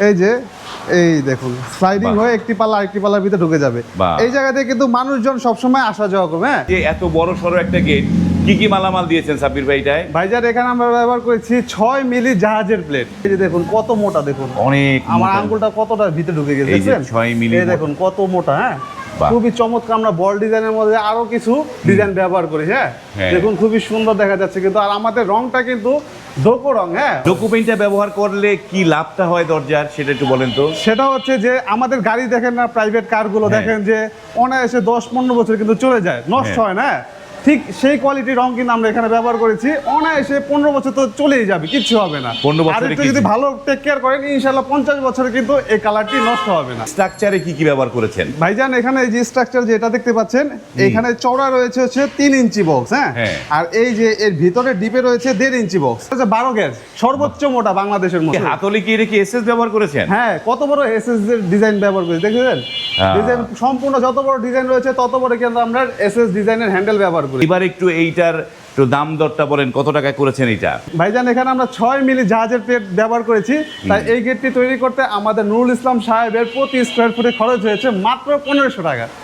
এই যে এই দেখুন স্লাইডিং হয়ে একটি পাল্লা আরেকটি পাল্লার ভিতরে ঢুকে যাবে। এই জায়গাতে কিন্তু মানুষজন সবসময় আসা যাওয়া করবে হ্যাঁ? যে এত বড় সড়ো একটা গেট কি কি মালামাল দিয়েছেন সাব্বির ভাই এটায়? ভাইজান এখানে আমরা ব্যবহার করেছি ছয় মিলি জাহাজের প্লেট এই যে দেখুন কত মোটা দেখুন। অনেক আমার আঙ্গুলটা কতটা ভিতরে ঢুকে গেছে এই যে দেখছেন? ছয় মিলি এই দেখুন কত মোটা হ্যাঁ? খুবই চমৎকার আমরা বল ডিজাইনের মধ্যে আরও কিছু ডিজাইন ব্যবহার করি হ্যাঁ? হ্যাঁ। দেখুন খুবই সুন্দর দেখা যাচ্ছে কিন্তু আর আমাদের রংটা কিন্তু ডোকো রং হ্যাঁ। ডকুমেন্টটা ব্যবহার করলে কি লাভটা হয় দরজার সেটা একটু বলেন তো। সেটা হচ্ছে যে আমাদের গাড়ি দেখেন না প্রাইভেট কারগুলো গুলো দেখেন যে অনায়াসে দশ পনেরো বছর কিন্তু চলে যায় নষ্ট হ্যাঁ। হয় না ঠিক সেই কোয়ালিটির রং কিন্তু আমরা এখানে ব্যবহার করেছি। অনায়াসে পনেরো বছর তো চলেই যাবে কিচ্ছু হবে না। পনেরো বছর একটু যদি ভালো টেক কেয়ার করেন ইনশাল্লাহ পঞ্চাশ বছরে কিন্তু এই কালারটি নষ্ট হবে না। স্ট্রাকচারে কি কি ব্যবহার করেছেন? ভাইজান এখানে এই যে স্ট্রাকচার যেটা দেখতে পাচ্ছেন এখানে চওড়া রয়েছে হচ্ছে তিন ইঞ্চি বক্স হ্যাঁ? হ্যাঁ। আর এই যে এর ভিতরে ডিপে রয়েছে দেড় ইঞ্চি বক্স হচ্ছে বারো গ্যাস সর্বোচ্চ মোটা বাংলাদেশের মধ্যে হাতলি কি এটা কি এসএস ব্যবহার করেছেন? হ্যাঁ কত বড় এসএস এর ডিজাইন ব্যবহার করেছে দেখেছেন। ডিজাইন সম্পূর্ণ যত বড় ডিজাইন রয়েছে তত বড় কিন্তু আমরা এসএস ডিজাইনের হ্যান্ডেল ব্যবহার করি। এবার একটু এইটার একটু দাম দরটা বলেন কত টাকা করেছেন এটা ভাইজান এখানে আমরা ছয় মিলি জাহাজের প্লেট ব্যবহার করেছি। তাই এই গেটটি তৈরি করতে আমাদের নুরুল ইসলাম সাহেবের প্রতি স্কোয়ার ফুটে খরচ হয়েছে মাত্র পনেরোশো টাকা।